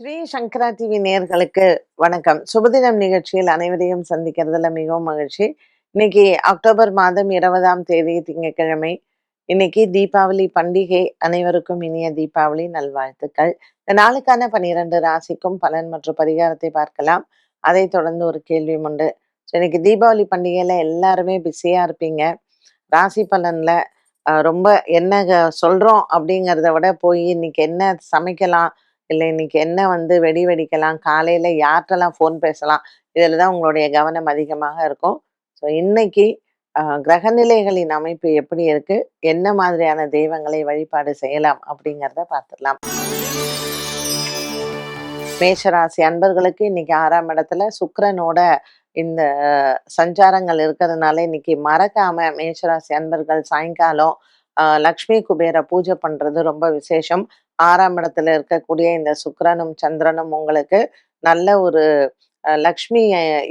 ஸ்ரீ சங்கரா TV நேர்களுக்கு வணக்கம். சுபதினம் நிகழ்ச்சியில் அனைவரையும் சந்திக்கிறதுல மிகவும் மகிழ்ச்சி. இன்னைக்கு அக்டோபர் மாதம் இருபதாம் தேதி திங்கட்கிழமை. இன்னைக்கு தீபாவளி பண்டிகை. அனைவருக்கும் இனிய தீபாவளி நல்வாழ்த்துக்கள். இந்த நாளுக்கான பனிரெண்டு ராசிக்கும் பலன் மற்றும் பரிகாரத்தை பார்க்கலாம். அதை தொடர்ந்து ஒரு கேள்வி உண்டு. ஸோ இன்னைக்கு தீபாவளி பண்டிகையில எல்லாருமே பிஸியா இருப்பீங்க. ராசி பலன்ல ரொம்ப என்ன சொல்கிறோம் சொல்றோம் அப்படிங்கிறத விட போய் இன்னைக்கு என்ன சமைக்கலாம் இல்லை இன்னைக்கு என்ன வந்து வெடி வெடிக்கலாம் காலையில் யார்கிட்டலாம் ஃபோன் பேசலாம் இதில் தான் உங்களுடைய கவனம் அதிகமாக இருக்கும். ஸோ இன்னைக்கு கிரகநிலைகளின் அமைப்பு எப்படி இருக்கு என்ன மாதிரியான தெய்வங்களை வழிபாடு செய்யலாம் அப்படிங்கிறத பார்த்துடலாம். மேஷராசி அன்பர்களுக்கு இன்னைக்கு ஆறாம் இடத்துல சுக்கரனோட இந்த சஞ்சாரங்கள் இருக்கிறதுனால இன்னைக்கு மறக்காம மேஷராசி அன்பர்கள் சாயங்காலம் லக்ஷ்மி குபேர பூஜை பண்றது ரொம்ப விசேஷம். ஆறாம் இடத்துல இருக்கக்கூடிய இந்த சுக்கிரனும் சந்திரனும் உங்களுக்கு நல்ல ஒரு லக்ஷ்மி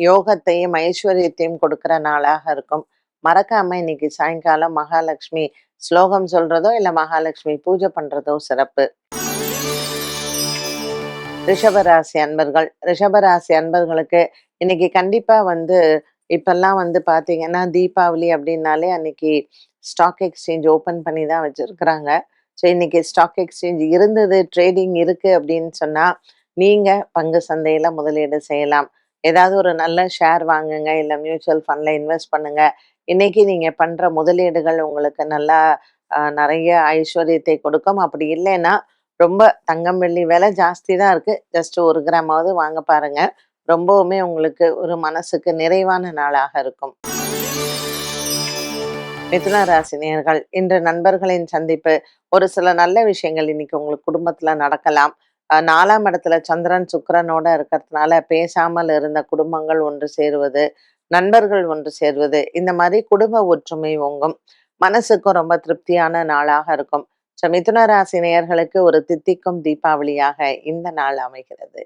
யோகத்தையும் ஐஸ்வர்யத்தையும் கொடுக்கிற நாளாக இருக்கும். மறக்காம இன்னைக்கு சாயங்காலம் மகாலட்சுமி ஸ்லோகம் சொல்றதோ இல்ல மகாலட்சுமி பூஜை பண்றதோ சிறப்பு. ரிஷபராசி அன்பர்கள் ரிஷபராசி அன்பர்களுக்கு இன்னைக்கு கண்டிப்பா வந்து இப்பெல்லாம் வந்து பாத்தீங்கன்னா தீபாவளி அப்படின்னாலே அன்னைக்கு ஸ்டாக் எக்ஸ்சேஞ்ச் ஓபன் பண்ணி தான் வச்சிருக்கிறாங்க. ஸோ இன்னைக்கு ஸ்டாக் எக்ஸ்சேஞ்ச் இருந்தது ட்ரேடிங் இருக்கு அப்படின்னு சொன்னால் நீங்க பங்கு சந்தையில முதலீடு செய்யலாம். ஏதாவது ஒரு நல்ல ஷேர் வாங்குங்க இல்லை மியூச்சுவல் ஃபண்ட்ல இன்வெஸ்ட் பண்ணுங்க. இன்னைக்கு நீங்க பண்ற முதலீடுகள் உங்களுக்கு நல்லா நிறைய ஐஸ்வர்யத்தை கொடுக்கும். அப்படி இல்லைன்னா ரொம்ப தங்கம் வெள்ளி விலை ஜாஸ்தி தான் இருக்கு. ஜஸ்ட் ஒரு கிராமாவது வாங்க பாருங்க. ரொம்பவுமே உங்களுக்கு ஒரு மனசுக்கு நிறைவான நாளாக இருக்கும். மிதுன ராசினியர்கள் இன்று நண்பர்களின் சந்திப்பு. ஒரு சில நல்ல விஷயங்கள் இன்னைக்கு உங்களுக்கு குடும்பத்துல நடக்கலாம். அஹ் நாலாம் இடத்துல சந்திரன் சுக்கரனோட இருக்கிறதுனால பேசாமல் இருந்த குடும்பங்கள் ஒன்று சேருவது நண்பர்கள் ஒன்று சேர்வது இந்த மாதிரி குடும்ப ஒற்றுமை ஓங்கும். மனசுக்கும் ரொம்ப திருப்தியான நாளாக இருக்கும். ஸோ மிதுன ராசி நேயர்களுக்கு ஒரு தித்திக்கும் தீபாவளியாக இந்த நாள் அமைகிறது.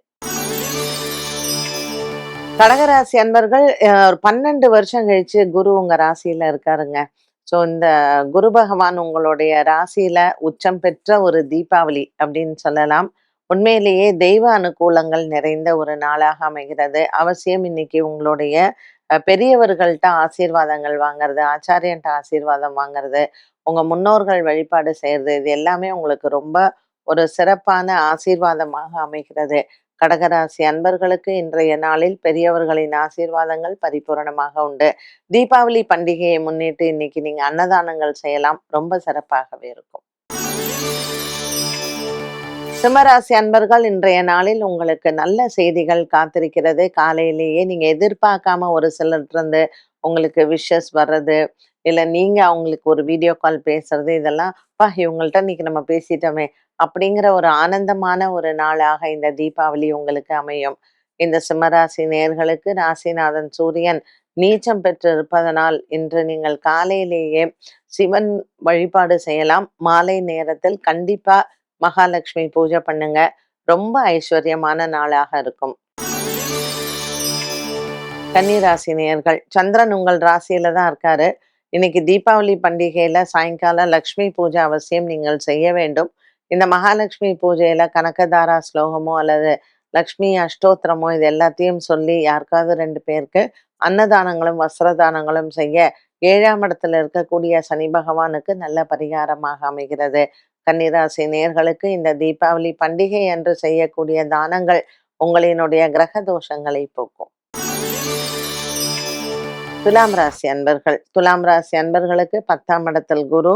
கடகராசி அன்பர்கள் ஒரு பன்னெண்டு வருஷம் கழிச்சு குரு உங்க ராசியில இருக்காருங்க. ஸோ இந்த குரு பகவான் உங்களுடைய ராசியில உச்சம் பெற்ற ஒரு தீபாவளி அப்படின்னு சொல்லலாம். உண்மையிலேயே தெய்வ அனுகூலங்கள் நிறைந்த ஒரு நாளாக அமைகிறது. அவசியம் இன்னைக்கு உங்களுடைய பெரியவர்கள்ட்ட ஆசீர்வாதங்கள் வாங்குறது ஆச்சாரியன்ட்ட ஆசீர்வாதம் வாங்குறது உங்க முன்னோர்கள் வழிபாடு செய்யறது இது எல்லாமே உங்களுக்கு ரொம்ப ஒரு சிறப்பான ஆசீர்வாதமாக அமைகிறது. கடகராசி அன்பர்களுக்கு இன்றைய நாளில் பெரியவர்களின் ஆசீர்வாதங்கள் பரிபூரணமாக உண்டு. தீபாவளி பண்டிகையை முன்னிட்டு இன்னைக்கு நீங்க அன்னதானங்கள் செய்யலாம். ரொம்ப சிறப்பாகவே இருக்கும். சிம்மராசி அன்பர்கள் இன்றைய நாளில் உங்களுக்கு நல்ல செய்திகள் காத்திருக்கிறது. காலையிலேயே நீங்க எதிர்பார்க்காம ஒரு சிலர்ட்டிருந்து உங்களுக்கு விஷஸ் வர்றது இல்ல நீங்க அவங்களுக்கு ஒரு வீடியோ கால் பேசுறது இதெல்லாம் பா இவங்கள்ட்ட இன்னைக்கு நம்ம பேசிட்டோமே அப்படிங்கிற ஒரு ஆனந்தமான ஒரு நாளாக இந்த தீபாவளி உங்களுக்கு அமையும். இந்த சிம்மராசி நேர்களுக்கு ராசிநாதன் சூரியன் நீச்சம் பெற்று இருப்பதனால் இன்று நீங்கள் காலையிலேயே சிவன் வழிபாடு செய்யலாம். மாலை நேரத்தில் கண்டிப்பா மகாலட்சுமி பூஜை பண்ணுங்க. ரொம்ப ஐஸ்வர்யமான நாளாக இருக்கும். கன்னிராசி நேயர்கள் சந்திரன் உங்கள் ராசியில தான் இருக்காரு. இன்னைக்கு தீபாவளி பண்டிகையில சாயங்காலம் லக்ஷ்மி பூஜை அவசியம் நீங்கள் செய்ய வேண்டும். இந்த மகாலட்சுமி பூஜையில கனகதாரா ஸ்லோகமோ அல்லது லக்ஷ்மி அஷ்டோத்திரமோ இது எல்லாத்தையும் சொல்லி யாருக்காவது ரெண்டு பேருக்கு அன்னதானங்களும் வஸ்திரதானங்களும் செய்ய ஏழாம் இடத்துல இருக்கக்கூடிய சனி பகவானுக்கு நல்ல பரிகாரமாக அமைகிறது. கன்னிராசி நேர்களுக்கு இந்த தீபாவளி பண்டிகை என்று செய்யக்கூடிய தானங்கள் உங்களினுடைய கிரக தோஷங்களை போக்கும். துலாம் ராசி அன்பர்கள். துலாம் ராசி அன்பர்களுக்கு பத்தாம் இடத்தில் குரு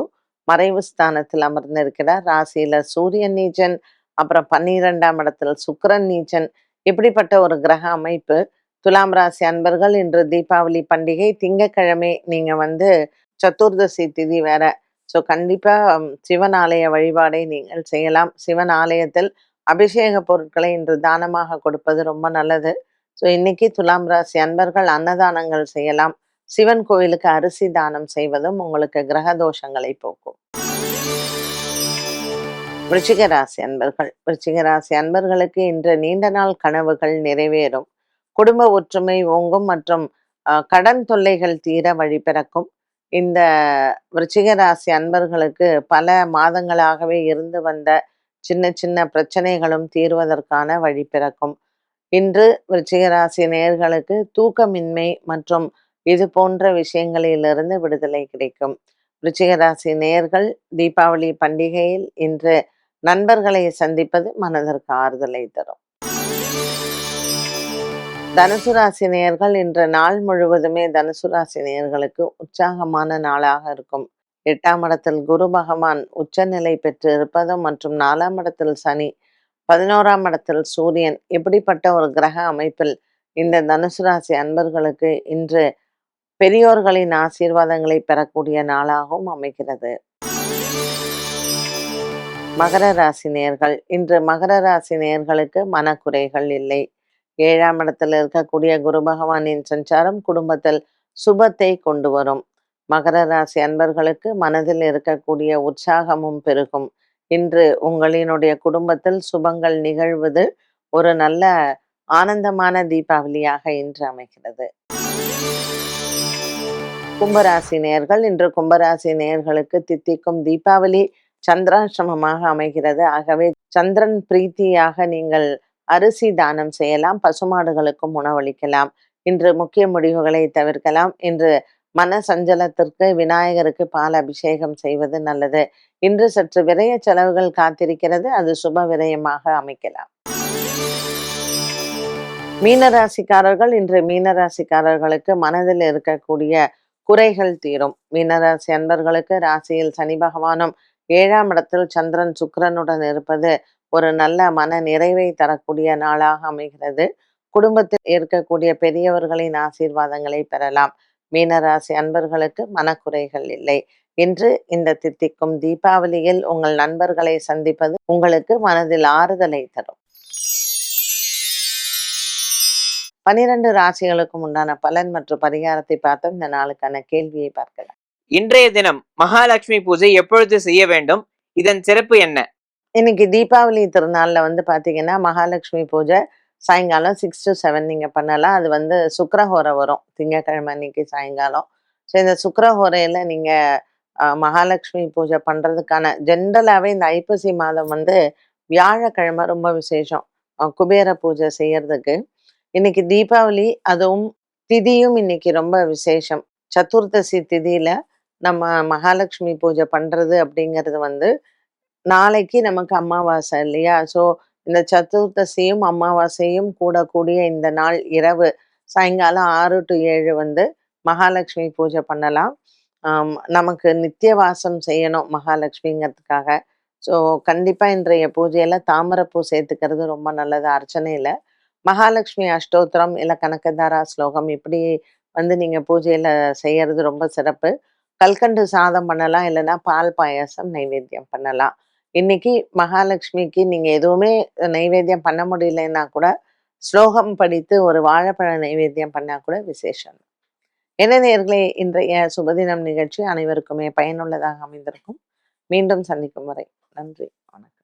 மறைவு ஸ்தானத்தில் அமர்ந்திருக்கிறார். ராசியில சூரியன் நீச்சன் அப்புறம் பன்னிரெண்டாம் இடத்தில் சுக்கரன் நீச்சன் இப்படிப்பட்ட ஒரு கிரக அமைப்பு. துலாம் ராசி அன்பர்கள் இன்று தீபாவளி பண்டிகை திங்கட்கிழமை நீங்க வந்து சதுர்தசி திதி வேற. ஸோ கண்டிப்பா சிவன் ஆலய வழிபாடை நீங்கள் செய்யலாம். சிவன் ஆலயத்தில் அபிஷேக பொருட்களை இன்று தானமாக கொடுப்பது ரொம்ப நல்லது. ஸோ இன்னைக்கு துலாம் ராசி அன்பர்கள் அன்னதானங்கள் செய்யலாம். சிவன் கோயிலுக்கு அரிசி தானம் செய்வதும் உங்களுக்கு கிரக தோஷங்களை போக்கும். விருச்சிக ராசி அன்பர்கள் விருச்சிக ராசி அன்பர்களுக்கு இன்று நீண்ட நாள் கனவுகள் நிறைவேறும். குடும்ப ஒற்றுமை ஓங்கும் மற்றும் கடன் தொல்லைகள் தீர வழி பிறக்கும். இந்த விருச்சிக ராசி அன்பர்களுக்கு பல மாதங்களாகவே இருந்து வந்த சின்ன சின்ன பிரச்சனைகளும் தீர்வதற்கான வழி பிறக்கும். இன்று விருச்சிகராசி நேர்களுக்கு நேயர்களுக்கு தூக்கமின்மை மற்றும் இது போன்ற விஷயங்களிலிருந்து விடுதலை கிடைக்கும். விருச்சிகராசி நேர்கள் நேயர்கள் தீபாவளி பண்டிகையில் இன்று நண்பர்களை சந்திப்பது மனதிற்கு ஆறுதலை தரும். தனுசு ராசி நேயர்கள் இன்று நாள் முழுவதுமே தனுசு ராசி நேயர்களுக்கு உற்சாகமான நாளாக இருக்கும். எட்டாம் இடத்தில் குரு பகவான் உச்சநிலை பெற்று இருப்பதும் மற்றும் நாலாம் இடத்தில் சனி பதினோராம் இடத்தில் சூரியன் இப்படிப்பட்ட ஒரு கிரக அமைப்பில் இந்த தனுசு ராசி அன்பர்களுக்கு இன்று பெரியோர்களின் ஆசீர்வாதங்களை பெறக்கூடிய நாளாகவும் அமைகிறது. மகர ராசி நேர்கள் இன்று மகர ராசி நேர்களுக்கு மனக்குறைகள் இல்லை. ஏழாம் இடத்தில் இருக்கக்கூடிய குரு பகவானின் சஞ்சாரம் குடும்பத்தில் சுபத்தை கொண்டு வரும். மகர ராசி அன்பர்களுக்கு மனதில் இருக்கக்கூடிய உற்சாகமும் பெருகும். இன்று உங்களினுடைய குடும்பத்தில் சுபங்கள் நிகழ்வது ஒரு நல்ல ஆனந்தமான தீபாவளியாக இன்று அமைகிறது. கும்பராசி நேர்கள் இன்று கும்பராசி நேர்களுக்கு தித்திக்கும் தீபாவளி சந்திராசிரமமாக அமைகிறது. ஆகவே சந்திரன் பிரீத்தியாக நீங்கள் அரிசி தானம் செய்யலாம் பசுமாடுகளுக்கும் உணவளிக்கலாம். இன்று முக்கிய முடிவுகளை தவிர்க்கலாம். இன்று மன சஞ்சலத்திற்கு விநாயகருக்கு பால் அபிஷேகம் செய்வது நல்லது. இன்று சற்று விரய செலவுகள் காத்திருக்கிறது. அது சுப விரயமாக அமைக்கலாம். மீனராசிக்காரர்கள் இன்று மீனராசிக்காரர்களுக்கு மனதில் இருக்கக்கூடிய குறைகள் தீரும். மீனராசி அன்பர்களுக்கு ராசியில் சனி பகவானும் ஏழாம் இடத்தில் சந்திரன் சுக்கரனுடன் இருப்பது ஒரு நல்ல மன நிறைவை தரக்கூடிய நாளாக அமைகிறது. குடும்பத்தில் இருக்கக்கூடிய பெரியவர்களின் ஆசீர்வாதங்களை பெறலாம். மீனராசி அன்பர்களுக்கு மனக்குறைகள் இல்லை. இன்று இந்த தித்திக்கும் தீபாவளியில் உங்கள் நண்பர்களை சந்திப்பது உங்களுக்கு மனதில் ஆறுதலை தரும். பனிரெண்டு ராசிகளுக்கும் உண்டான பலன் மற்றும் பரிகாரத்தை பார்த்தோம். இந்த நாளுக்கான கேள்வியை பார்க்கலாம். இன்றைய தினம் மகாலட்சுமி பூஜை எப்பொழுது செய்ய வேண்டும்? இதன் சிறப்பு என்ன? இன்னைக்கு தீபாவளி திருநாள்ல வந்து பாத்தீங்கன்னா மகாலட்சுமி பூஜை சாயங்காலம் சிக்ஸ் டு செவன் நீங்கள் பண்ணலாம். அது வந்து சுக்கரஹோரை வரும். திங்கக்கிழமை அன்னைக்கு சாயங்காலம். ஸோ இந்த சுக்கரஹோரையில் நீங்கள் மகாலட்சுமி பூஜை பண்ணுறதுக்கான ஜென்ரலாகவே இந்த ஐப்பசி மாதம் வந்து வியாழக்கிழமை ரொம்ப விசேஷம். குபேர பூஜை செய்யறதுக்கு. இன்னைக்கு தீபாவளி அதுவும் திதியும் இன்னைக்கு ரொம்ப விசேஷம். சதுர்தசி திதியில நம்ம மகாலட்சுமி பூஜை பண்றது அப்படிங்கிறது வந்து நாளைக்கு நமக்கு அமாவாசை இல்லையா? ஸோ இந்த சதுர்தசியும் அமாவாசையும் கூடக்கூடிய இந்த நாள் இரவு சாயங்காலம் ஆறு டு ஏழு வந்து மகாலட்சுமி பூஜை பண்ணலாம். நமக்கு நித்திய வாசம் செய்யணும் மகாலட்சுமிங்கிறதுக்காக. ஸோ கண்டிப்பாக இன்றைய பூஜையில் தாமரைப்பூ சேர்த்துக்கிறது ரொம்ப நல்லது. அர்ச்சனையில் மகாலட்சுமி அஷ்டோத்திரம் இல்லை கனகதாரா ஸ்லோகம் இப்படி வந்து நீங்கள் பூஜையில் செய்யறது ரொம்ப சிறப்பு. கல்கண்டு சாதம் பண்ணலாம் இல்லைன்னா பால் பாயாசம் நைவேத்தியம் பண்ணலாம். இன்னைக்கு மகாலட்சுமிக்கு நீங்கள் எதுவுமே நைவேத்தியம் பண்ண முடியலன்னா கூட ஸ்லோகம் படித்து ஒரு வாழைப்பழ நைவேத்தியம் பண்ணால் கூட விசேஷம். என்ன நேர்களே இன்றைய சுபதினம் நிகழ்ச்சி அனைவருக்குமே பயனுள்ளதாக அமைந்திருக்கும். மீண்டும் சந்திக்கும் வரை நன்றி வணக்கம்.